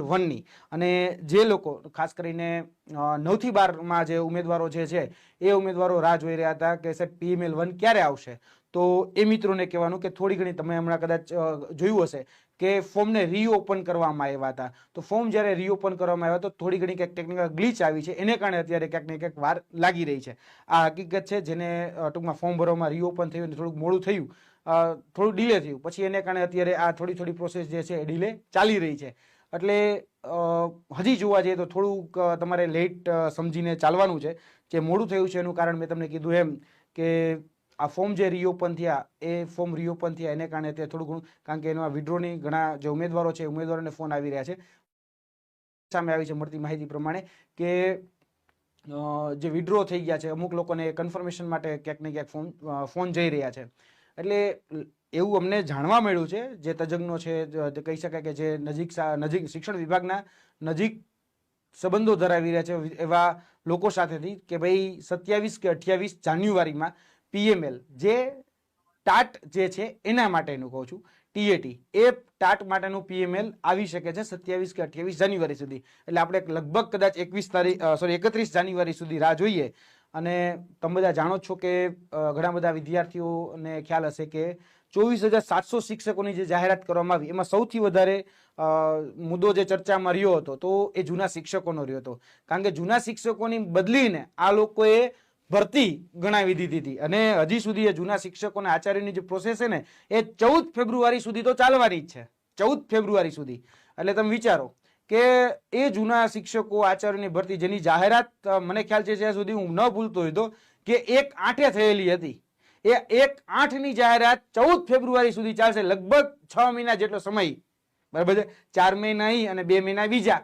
વનની. અને જે લોકો, ખાસ કરીને નવથી બારમાં જે ઉમેદવારો જે છે, એ ઉમેદવારો રાહ જોઈ રહ્યા હતા કે સાહેબ, પીએમએલ વન ક્યારે આવશે? તો એ મિત્રોને કહેવાનું કે થોડી ઘણી તમે હમણાં કદાચ જોયું હશે કે ફોર્મને રીઓપન કરવામાં આવ્યા હતા. તો ફોર્મ જ્યારે રીઓપન કરવામાં આવ્યા તો થોડી ઘણી ક્યાંક ટેકનિકલ ગ્લિચ આવી છે. એને કારણે અત્યારે ક્યાંક ને ક્યાંક વાર લાગી રહી છે. આ હકીકત છે, જેને ટૂંકમાં ફોર્મ ભરવામાં રીઓપન થયું અને થોડુંક મોડું થયું થોડું ડીલે થયું. પછી એને કારણે અત્યારે આ થોડી થોડી પ્રોસેસ જે છે, એ ડીલે ચાલી રહી છે. એટલે હજી જોવા જઈએ તો થોડુંક તમારે લેટ સમજીને ચાલવાનું છે. જે મોડું થયું છે એનું કારણ મેં તમને કીધું એમ કે આ ફોર્મ જે રીઓપન થયા, એ ફોર્મ રીઓપન થયા, એને કારણે તે થોડું ઘણું, કારણ કે એમાં વિડ્રોની ઘણા જે ઉમેદવારો છે ઉમેદવારોને ફોન આવી રહ્યા છે. સામે આવી છે મળતી માહિતી પ્રમાણે કે જે વિડ્રો થઈ ગયા છે, અમુક લોકોને કન્ફર્મેશન માટે ક્યાંક ને ક્યાંક ફોન ફોન જઈ રહ્યા છે. એટલે એવું અમને જાણવા મળ્યું છે, જે તજજ્ઞો છે કહી શકાય કે જે નજીક નજીક શિક્ષણ વિભાગના નજીક સંબંધો ધરાવી રહ્યા છે એવા લોકો સાથેથી કે ભાઈ સત્યાવીસ કે અઠ્યાવીસ જાન્યુઆરીમાં પીએમએલ જે ટાટ જે છે એના માટેનું કહું છું ટીએટી એ ટાટ માટેનું પીએમએલ આવી શકે છે સત્યાવીસ કે અઠ્યાવીસ જાન્યુઆરી સુધી. એટલે આપણે લગભગ કદાચ એકવીસ તારીખ સોરી એકત્રીસ જાન્યુઆરી સુધી રાહ જોઈએ અને તમે બધા જાણો છો કે ઘણા બધા વિદ્યાર્થીઓને ખ્યાલ હશે કે ચોવીસ હજાર સાતસો શિક્ષકોની જે જાહેરાત કરવામાં આવી, એમાં સૌથી વધારે મુદ્દો જે ચર્ચામાં રહ્યો હતો, તો એ જૂના શિક્ષકોનો રહ્યો હતો. કારણ કે જૂના શિક્ષકોની બદલીને આ લોકોએ ભરતી ગણાવી દીધી હતી. અને હજી સુધી એ જૂના શિક્ષકોના આચાર્યની જે પ્રોસેસ છે ને, એ ચૌદ ફેબ્રુઆરી સુધી તો ચાલવાની જ છે. ચૌદ ફેબ્રુઆરી સુધી. એટલે તમે વિચારો કે એ જૂના શિક્ષકો, આચાર્યની ભરતી જેની જાહેરાત મને ખ્યાલ છે જ્યાં સુધી હું ન ભૂલતો હતો કે એક આઠે થયેલી હતી. એ એક આઠની જાહેરાત ચૌદ ફેબ્રુઆરી સુધી ચાલશે, લગભગ છ મહિના જેટલો સમય. બરાબર છે? ચાર મહિના અને બે મહિના બીજા.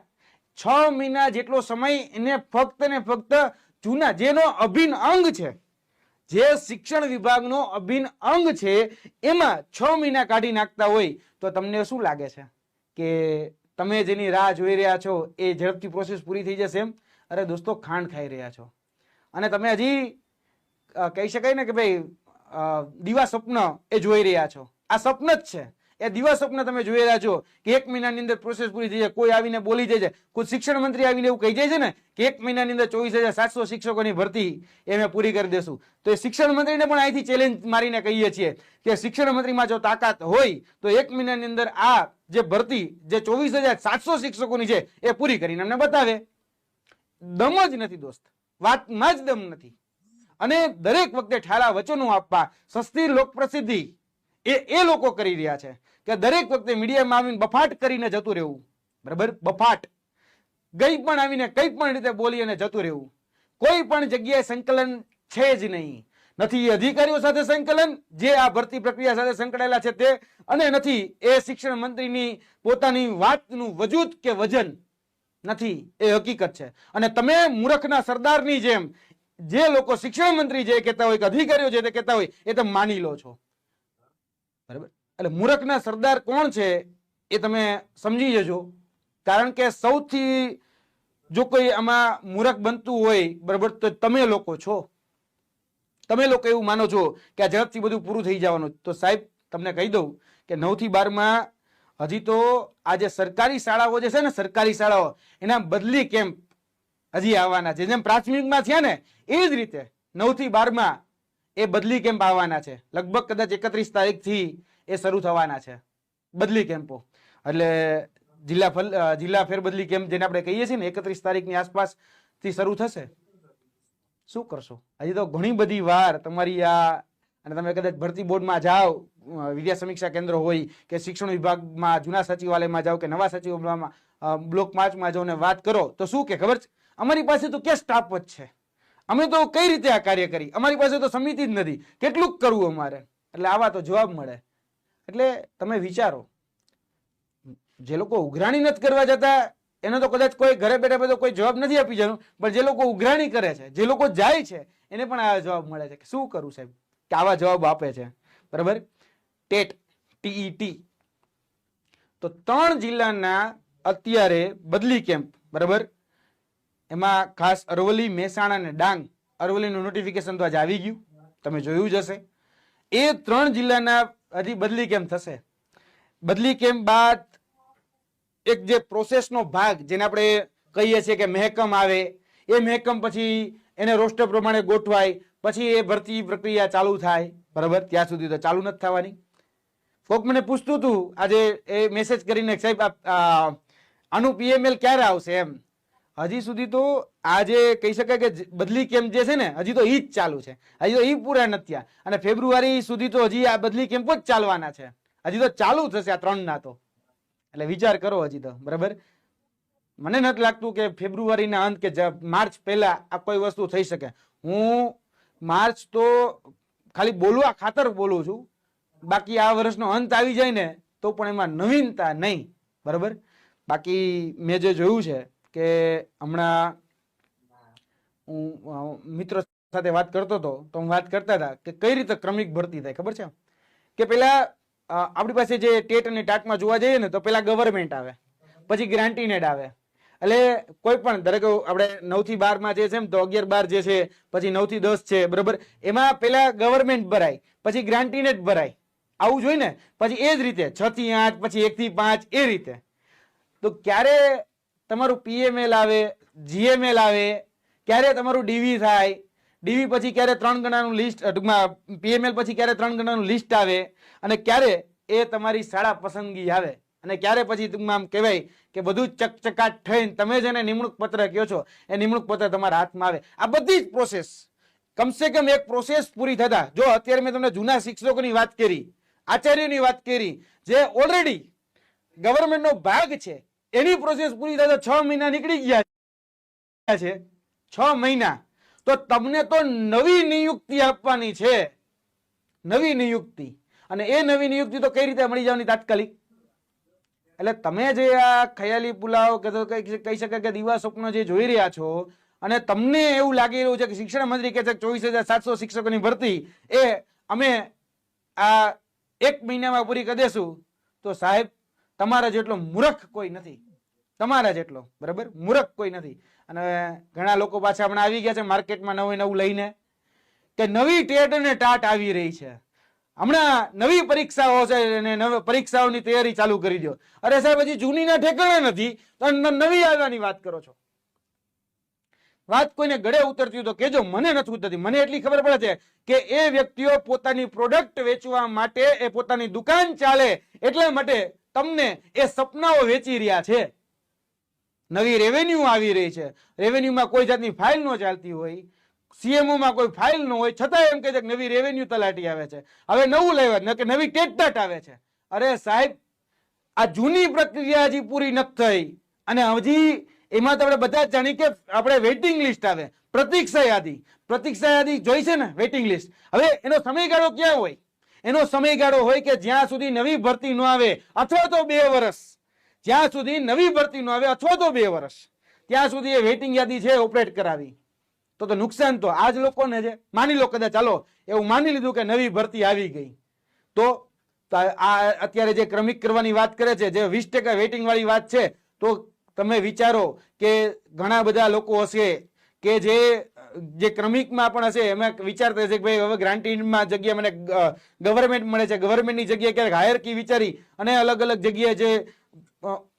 છ મહિના જેટલો સમય એને ફક્ત ને ફક્ત જૂના, જેનો અભિન્ન અંગ છે, જે શિક્ષણ વિભાગનો અભિન્ન અંગ છે, એમાં છ મહિના કાઢી નાખતા હોય તો તમને શું લાગે છે? કે તમે જેની રાહ જોઈ રહ્યા છો, એ ઝડપથી પ્રોસેસ પૂરી થઈ જશે એમ? અરે દોસ્તો, ખાંડ ખાઈ રહ્યા છો. અને તમે હજી કહી શકાય ને કે ભાઈ દીવા સ્વપ્ન એ જોઈ રહ્યા છો. આ સ્વપ્ન જ છે. એ દીવા સ્વપ્ન તમે જોઈ રહ્યા છો કે એક મહિનાની અંદર પ્રોસેસ પૂરી થઈ જાય, કોઈ આવીને બોલી જાય છે. ખુદ શિક્ષણ મંત્રી આવીને એવું કહી જાય છે ને કે એક મહિનાની અંદર ચોવીસ હજાર સાતસો શિક્ષકોની ભરતી એ પૂરી કરી દેશું. તો એ શિક્ષણ મંત્રીને પણ અહીંથી ચેલેન્જ મારીને કહીએ છીએ કે શિક્ષણ મંત્રીમાં જો તાકાત હોય, તો એક મહિનાની અંદર આ જે ભરતી, જે ચોવીસ હજાર સાતસો શિક્ષકોની છે, એ પૂરી કરીને અમને બતાવે. દમ જ નથી દોસ્ત. વાતમાં જ દમ નથી. અને દરેક વખતે ઠાલા વચનો આપવા, સસ્તી લોકપ્રસિદ્ધિ એ એ લોકો કરી રહ્યા છે. કે દરેક વખતે મીડિયામાં આવીને બફાટ કરીને જતું રહેવું. બરાબર? બફાટ. ગઈ પણ આવીને કઈ પણ રીતે બોલી અને જતું રહેવું. કોઈ પણ જગ્યાએ સંકલન છે જ નહીં. નથી અધિકારીઓ સાથે સંકલન, જે આ ભરતી પ્રક્રિયા સાથે સંકળાયેલા છે તે, અને નથી એ શિક્ષણ મંત્રીની પોતાની વાતનું વજૂદ કે વજન. નથી. એ હકીકત છે. અને તમે મૂર્ખના સરદારની જેમ જે લોકો શિક્ષણ મંત્રી જે કહેતા હોય કે અધિકારીઓ જે કહેતા હોય, એ તમે માની લો છો. બરાબર? એટલે મૂરખના સરદાર કોણ છે એ તમે સમજી જજો. કારણ કે સૌથી જો કોઈ આમાં મૂરખ બનતું હોય, બરાબર, તો તમે લોકો છો. તમે લોકો એવું માનો છો કે આ ઝડપથી બધું પૂરું થઈ જવાનું. તો સાહેબ, તમને કહી દઉં કે નવથી બારમાં હજી તો આ જે સરકારી શાળાઓ જે છે ને, સરકારી શાળાઓ, એના બદલી કેમ્પ હજી આવવાના છે. જેમ પ્રાથમિકમાં થયા ને, એ જ રીતે નવથી બારમાં એ બદલી કેમ્પ આવવાના છે. લગભગ કદાચ એકત્રીસ તારીખથી એ શરૂ થવાના છે. બદલી કેમ્પો. એટલે જિલ્લા ફલ જિલ્લા ફેરબદલી કેમ્પ જેને આપણે કહીએ છીએ ને, એકત્રીસ તારીખની આસપાસથી શરૂ થશે. શું કરશો? હજી તો ઘણી બધી વાર તમારી આ, અને તમે કદાચ ભરતી બોર્ડમાં જાઓ વિદ્યા સમીક્ષા કેન્દ્ર હોય કે શિક્ષણ વિભાગમાં, જૂના સચિવાલયમાં જાઓ કે નવા સચિવાલયમાં બ્લોક પાંચમાં જાઓ ને વાત કરો, તો શું કે ખબર છે? અમારી પાસે તો કે સ્ટાફ જ છે. અમે તો કઈ રીતે આ કાર્ય કરી? અમારી પાસે તો સમિતિ જ નથી. કેટલું કરવું અમારે. એટલે આવા તો જવાબ મળે. એટલે તમે વિચારો, જે લોકો ઉઘરાણી નથી કરવા જતા, એનો તો કદાચ કોઈ ઘરે બેઠા બેઠા કોઈ જવાબ નથી આપી જવાનું પણ જે લોકો ઉઘરાણી કરે છે, જે લોકો જાય છે, એને પણ આવા જવાબ મળે છે કે શું કરું સાહેબ? કે આવા જવાબ આપે છે. બરાબર? TET, TET. તો ત્રણ જિલ્લાના અત્યારે બદલી કેમ્પ, બરાબર? એમાં ખાસ અરવલ્લી, મહેસાણા અને ડાંગ, અરવલ્લીનું નોટિફિકેશન તો આજે આવી ગયું. તમે જોયું જ હશે. એ ત્રણ જિલ્લાના હજી બદલી કેમ્પ થશે? બદલી કેમ્પ બાદ એક જે પ્રોસેસનો ભાગ જેને આપણે કહીએ છીએ કે મહેકમ આવે, એ મહેકમ પછી એને રોસ્ટર પ્રમાણે ગોઠવાય, પછી એ ભરતી પ્રક્રિયા ચાલુ થાય. બરાબર? ત્યાં સુધી તો ચાલુ નથી થવાની. કોક મને પૂછતું હતું, આજે એ મેસેજ કરીને સાહેબ આનું પીએમએલ ક્યારે આવશે એમ? હજી સુધી તો આજે કહી શકાય કે બદલી કેમ્પ જે છે ને, હજી તો ઈ જ ચાલુ છે. હજી તો ઈ પૂરા નથી અને ફેબ્રુઆરી સુધી તો હજી આ બદલી કેમ્પ જ ચાલવાના છે. હજી તો ચાલુ થશે આ ત્રણના તો. એટલે વિચાર કરો હજી તો, બરાબર? મને નથી લાગતું કે ફેબ્રુઆરીના અંત કે માર્ચ પહેલા આ કોઈ વસ્તુ થઈ શકે. હું માર્ચ તો ખાલી બોલવા ખાતર બોલું છું. બાકી આ વર્ષનો અંત આવી જાય ને, તો પણ એમાં નવીનતા નહીં. બરાબર? બાકી મેં જે જોયું છે કે હમણાં હું મિત્રો સાથે વાત કરતો હતો, તો હું વાત કરતા હતા કે કઈ રીતે ક્રમિક ભરતી થાય, ખબર છે? કે પેલા આપણી પાસે જે ટેટ અને ટાટમાં જોવા જઈએ ને, તો પેલા ગવર્મેન્ટ આવે, પછી ગ્રાન્ટીનેડ આવે એટલે કોઈ પણ દરેક આપણે નવથી બારમાં જે છે તો અગિયાર બાર જે છે, પછી નવથી દસ છે, બરોબર? એમાં પેલા ગવર્મેન્ટ ભરાય, પછી ગ્રાન્ટીનેડ ભરાય. આવું જોઈ ને, પછી એ જ રીતે, છ થી આઠ, પછી એક થી પાંચ, એ રીતે. તો ક્યારે તમારું પીએમએલ આવે જીએમએલ આવે, ક્યારે તમારું ડીવી થાય ડીવી પછી ક્યારે ત્રણ ગણાનું લિસ્ટ ટૂંકમાં પીએમએલ પછી ક્યારે ત્રણ ગણાનું લિસ્ટ આવે અને ક્યારે એ તમારી શાળા પસંદગી આવે અને ક્યારે પછી ટૂંકમાં આમ કહેવાય કે બધું ચકચકાટ થઈને તમે જેને નિમણૂક પત્ર કહો છો, એ નિમણૂક પત્ર તમારા હાથમાં આવે. આ બધી જ પ્રોસેસ કમસે કમ એક પ્રોસેસ પૂરી થતા. જો અત્યારે મેં તમને જૂના શિક્ષકોની વાત કરી, આચાર્યોની વાત કરી, જે ઓલરેડી ગવર્મેન્ટનો ભાગ છે એની પ્રોસેસ પૂરી થતા છ મહિના નીકળી ગયા છે. છ મહિના. તો તમને તો નવી નિયુક્તિ આપવાની છે. નવી નિયુક્તિ. અને એ નવી નિયુક્તિ તો કઈ રીતે મળી જવાની તાત્કાલિક? એટલે તમે જે આ ખયાલી પુલાવ કે તો કહી શકાય કે દીવા સ્વપ્ન જે જોઈ રહ્યા છો, અને તમને એવું લાગી રહ્યું છે કે શિક્ષણ મંત્રી કહે છે ચોવીસ હજાર સાતસો શિક્ષકોની ભરતી, એ અમે આ એક મહિનામાં પૂરી કરી દેશું, તો સાહેબ તમારા જેટલો મૂર્ખ કોઈ નથી. તમારા જેટલો, બરાબર? મૂર્ખ કોઈ નથી. અને ઘણા લોકો પાછા હમણાં આવી ગયા છે માર્કેટમાં નવું નવું લઈને કે નવી ટેટ અને ટાટ આવી રહી છે. હમણાં નવી પરીક્ષાઓ છે અને પરીક્ષાઓની તૈયારી ચાલુ કરી દો. અરે સાહેબ, હજી જૂનીના ઠેકાણા નથી, તો નવી આવવાની વાત કરો છો. વાત કોઈને ગળે ઉતરતી હોય તો કેજો મને નથી ઉતરતી. મને એટલી ખબર પડે છે કે એ વ્યક્તિઓ પોતાની પ્રોડક્ટ વેચવા માટે, એ પોતાની દુકાન ચાલે એટલા માટે તમને એ સપનાઓ વેચી રહ્યા છે. નવી રેવન્યુ આવી રહી છે. રેવન્યુમાં કોઈ જાતની ફાઇલ ન ચાલતી હોય. સીએમઓમાં કોઈ ફાઇલ ન હોય. છતાં એમ કહે છે કે નવી રેવન્યુ તલાટી આવે છે. હવે નવું લેવા કે નવી ટેટટાટ આવે છે. અરે સાહેબ, આ જૂની પ્રક્રિયા હજી પૂરી નથી થઈ. અને હજી એમાં તો આપણે બધા જાણી કે આપણે વેઇટિંગ લિસ્ટ આવે. પ્રતીક્ષા યાદી. પ્રતીક્ષા યાદી જોઈ છે ને? વેઇટિંગ લિસ્ટ હવે એનો સમયગાળો ક્યાં હોય? એનો સમયગાળો હોય કે જ્યાં સુધી નવી ભરતી ન આવે, અથવા તો બે વર્ષ જ્યાં સુધી નવી ભરતી ન આવે, અથવા તો બે વર્ષ ત્યાં સુધી એ વેઇટિંગ યાદી છે ઓપરેટ કરાવી. તો તો નુકસાન તો આ જ લોકોને છે. માની લો કદાચ, ચાલો, એવું માની લીધું કે નવી ભરતી આવી ગઈ. તો આ અત્યારે જે ક્રમિક કરવાની વાત કરે છે, જે વીસ ટકા વેઇટિંગ વાળી વાત છે, તો તમે વિચારો કે ઘણા બધા લોકો હશે કે જે જે ક્રમિકમાં પણ હશે, એમાં વિચારતા હશે કે ભાઈ, હવે ગ્રાન્ટીમાં જગ્યા મને ગવર્મેન્ટ મળે છે. ગવર્મેન્ટની જગ્યાએ ક્યારેક હાયર કી વિચારી અને અલગ અલગ જગ્યાએ જે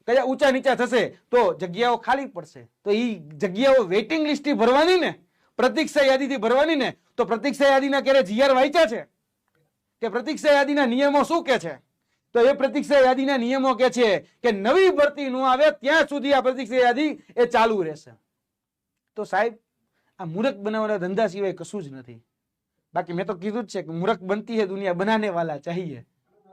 કયા ઊંચા નીચા થશે, તો જગ્યાઓ ખાલી પડશે. તો એ જગ્યાઓ વેઇટિંગ લિસ્ટથી ભરવાની ને, પ્રતીક્ષા યાદીથી ભરવાની ને, તો પ્રતીક્ષા યાદીના ક્યારે જીઆર વાંચ્યા છે? કે પ્રતીક્ષા યાદીના નિયમો શું કે છે? તો એ પ્રતીક્ષા યાદીના નિયમો કે છે કે નવી ભરતી ન આવે, ત્યાં સુધી આ પ્રતીક્ષા યાદી એ ચાલુ રહેશે. તો સાહેબ આ મૂર્ખ બનાવવાના ધંધા સિવાય કશું જ નથી. બાકી મેં તો કીધું જ છે કે મૂર્ખ બનતી હે દુનિયા બનાને વાલા ચાહીએ.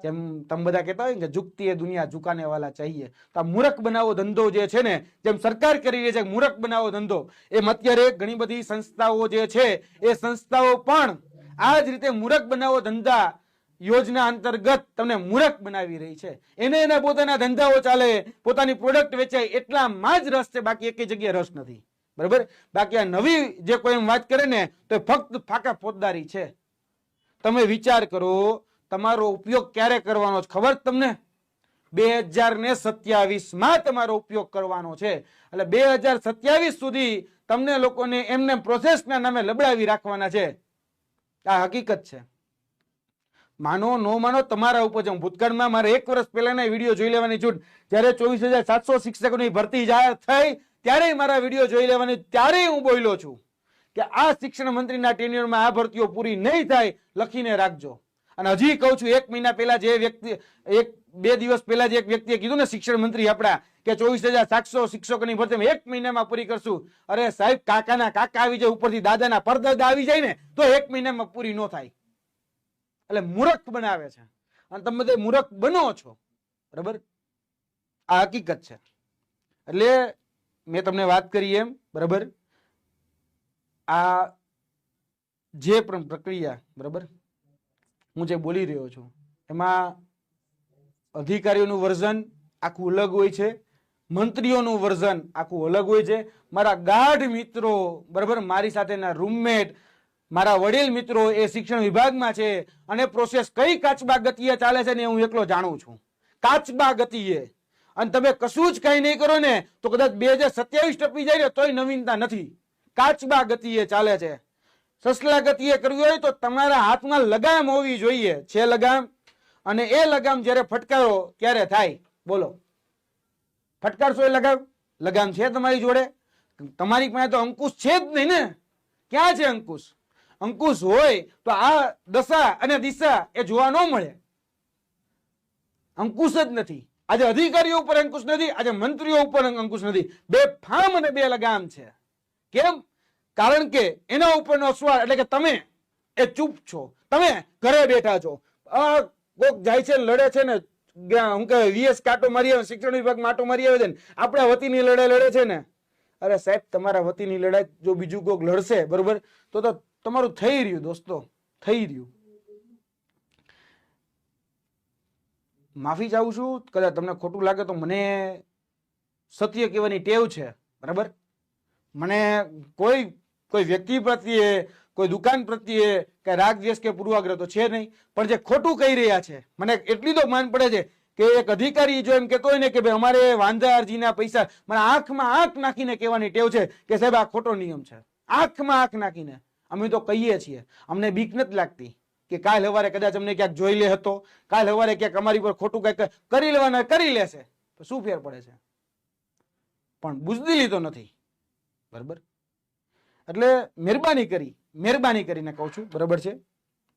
જેમ તમે બધા કહેતા હોય ને ઝુકતી હે દુનિયા ઝુકાને વાલા ચાહીએ. તો આ મૂર્ખ બનાવો ધંધો જે છે ને, જેમ સરકાર કરી રહી છે મૂરખ બનાવો ધંધો, એમ અત્યારે ઘણી બધી સંસ્થાઓ જે છે, એ સંસ્થાઓ પણ આ જ રીતે મૂર્ખ બનાવો ધંધા યોજના અંતર્ગત તમને મૂર્ખ બનાવી રહી છે. એને એના પોતાના ધંધાઓ ચાલે, પોતાની પ્રોડક્ટ વેચાય, એટલામાં જ રસ છે, બાકી એકેય જગ્યાએ રસ નથી. બરાબર? બાકી આ નવી જે કોઈ એમ વાત કરે ને, તો એ ફક્ત ફાકા ફોજદારી છે. તમે વિચાર કરો, તમારો ઉપયોગ ક્યારે કરવાનો છે ખબર તમને? બે હજાર ને સત્યાવીસમાં તમારો ઉપયોગ કરવાનો છે. એટલે બે હજાર સત્યાવીસ સુધી તમને લોકોને એમને પ્રોસેસના નામે લબડાવી રાખવાના છે. આ હકીકત છે. માનો, નો માનો, તમારા ઉપર છે ભૂતકાળમાં મારે એક વર્ષ પહેલાના વીડિયો જોઈ લેવાની છૂટ જ્યારે ચોવીસ હજાર સાતસો શિક્ષકોની ભરતી જાહેર થઈ ત્યારે મારા વીડિયો જોઈ લેવાની ત્યારે હું બોલ્યો છું કે આ શિક્ષણ મંત્રીના ટેન્યુરમાં આ ભરતીઓ પૂરી નહીં થાય, લખીને રાખજો. અને હજી કહું છું, એક મહિના પહેલા જે વ્યક્તિ એક બે દિવસ પહેલા જે એક વ્યક્તિએ કીધું ને શિક્ષણ મંત્રી આપણા, કે ચોવીસ હજાર સાતસો શિક્ષકોની ભરતી એક મહિનામાં પૂરી કરશું. અરે સાહેબ, કાકાના કાકા આવી જાય, ઉપરથી દાદાના પરદાદા આવી જાય ને, તો એક મહિનામાં પૂરી ન થાય. એટલે મૂર્ખ બનાવે છે. અને તમે બધે મૂર્ખ બનો છો. બરાબર? આ હકીકત છે. એટલે મેં તમને વાત કરી એમ, બરાબર? આ જે પણ પ્રક્રિયા, બરાબર? હું જે બોલી રહ્યો છું, એમાં અધિકારીઓનું વર્ઝન આખું અલગ હોય છે, મંત્રીઓનું વર્ઝન આખું અલગ હોય છે. મારા ગાઢ મિત્રો, બરાબર? મારી સાથેના રૂમમેટ મારા વડીલ મિત્રો એ શિક્ષણ વિભાગમાં છે અને પ્રોસેસ કઈ કાચબા ગતિએ ચાલે છે ને હું એકલો જાણું છું. કાચબા ગતિએ અને તમે કશું જ કઈ નહીં કરો ને, તો કદાચ બે હજાર સત્યાવીસ ટપી જાય ને, તોય નવીનતા નથી. કાચબા ગતિએ ચાલે છે. સસલા ગતિએ કરવી હોય તો તમારા હાથમાં લગામ હોવી જોઈએ. છે લગામ? અને એ લગામ જ્યારે ફટકારો, ત્યારે થાય. બોલો. ફટકારશો એ લગામ? લગામ છે તમારી જોડે? તમારી પાસે તો અંકુશ છે જ નહીં ને. ક્યાં છે અંકુશ? અંકુશ હોય તો આ દશા અને દિશા એ જોવા ન મળે. અંકુશ જ નથી. આજે અધિકારીઓ ઉપર અંકુશ નથી, આજે મંત્રીઓ ઉપર અંકુશ નથી. બે ફામ અને બે લગામ છે. કેમ? કારણ કે એના ઉપરનો સ્વાર એટલે કે તમે એ ચૂપ છો. તમે ઘરે બેઠા છો. આ કોક જાય છે લડે છે ને હું કે વીએસ કાંટો મારી આવે, શિક્ષણ વિભાગ માટો મારી આવે છે ને, આપણા વતીની લડાઈ લડે છે ને. અરે સાહેબ, તમારા વતીની લડાઈ જો બીજું કોક લડશે, બરોબર? તો તો તમારું થઈ રહ્યું, દોસ્તો, થઈ રહ્યું. માફી ચાહું છું, કદાચ તમને ખોટું લાગે તો મને સત્ય કહેવાની ટેવ છે, બરાબર? મને કોઈ કોઈ વ્યક્તિ પ્રત્યે, કોઈ દુકાન પ્રત્યે કે રાગ દ્વેષ કે પૂર્વાગ્રહ તો છે નહીં, પણ જે ખોટું કહી રહ્યા છે, મને એટલી તો માન પડે છે કે એક અધિકારી જો એમ કહેતો હોય ને કે ભાઈ અમારે વાંધા અરજીના પૈસા, મને આંખમાં આંખ નાખીને કહેવાની ટેવ છે કે સાહેબ આ ખોટો નિયમ છે. આંખમાં આંખ નાખીને અમે તો કહીએ છીએ, અમને બીક નથી લાગતી. કે કાલ હવારે કદાચ અમને ક્યાંક જોઈ લે હતો, કાલ સવારે ક્યાંક અમારી પર ખોટું કંઈક કરી લેવાના, કરી લેશે. તો શું ફેર પડે છે? પણ બુજદિલી તો નથી. બરાબર? એટલે મહેરબાની કરી, મહેરબાની કરીને કહું છું, બરાબર છે?